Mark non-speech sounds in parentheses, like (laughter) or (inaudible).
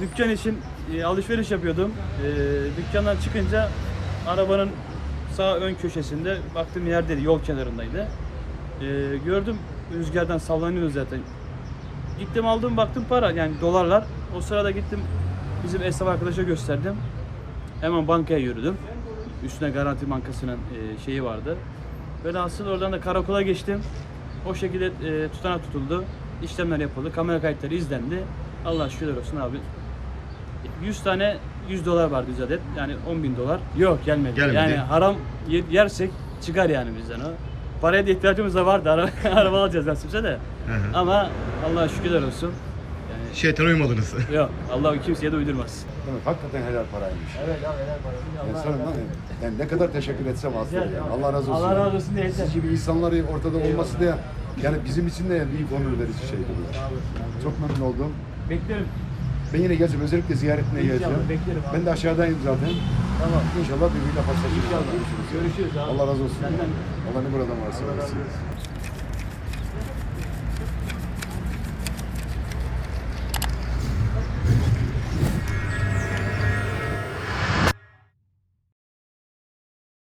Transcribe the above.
Dükkan için e, alışveriş yapıyordum. E, dükkandan çıkınca arabanın sağ ön köşesinde baktım yerdeydi, yol kenarındaydı. E, gördüm rüzgardan sallanıyor zaten. Gittim aldım baktım para yani dolarlar. O sırada gittim bizim esnaf arkadaşa gösterdim. Hemen bankaya yürüdüm. Üstüne Garanti Bankası'nın e, şeyi vardı. Velhasıl oradan da karakola geçtim. O şekilde e, tutanak tutuldu. İşlemler yapıldı. Kamera kayıtları izlendi. Allah şükürler olsun abi. 100 tane 100 dolar vardı 100 adet. Yani 10 bin dolar. Yok gelmedi. Gelmedi. Yani haram ye- yersek çıkar yani bizden o. Paraya da ihtiyacımız da vardı. Araba, (laughs) araba alacağız nasipse de. hı. Ama Allah'a şükürler olsun. Yani Şeytana uymadınız. (laughs) yok Allah kimseye de uydurmaz. Evet, hakikaten helal paraymış. Evet abi helal Ben sana ne, yani ne kadar teşekkür etsem azdır yani. Allah razı olsun. Allah razı olsun diye yeter. Siz gibi insanların ortada olması da yani bizim için de büyük onur verici şeydir bu. Çok memnun oldum. Beklerim. Ben yine geleceğim. Özellikle ziyaretine İnşallah, geleceğim. beklerim abi. Ben de aşağıdayım zaten. Tamam. İnşallah birbiriyle paslaşırız. İnşallah. Görüşürüz. Abi. Allah razı olsun. Senden. Allah ne buradan varsa versin.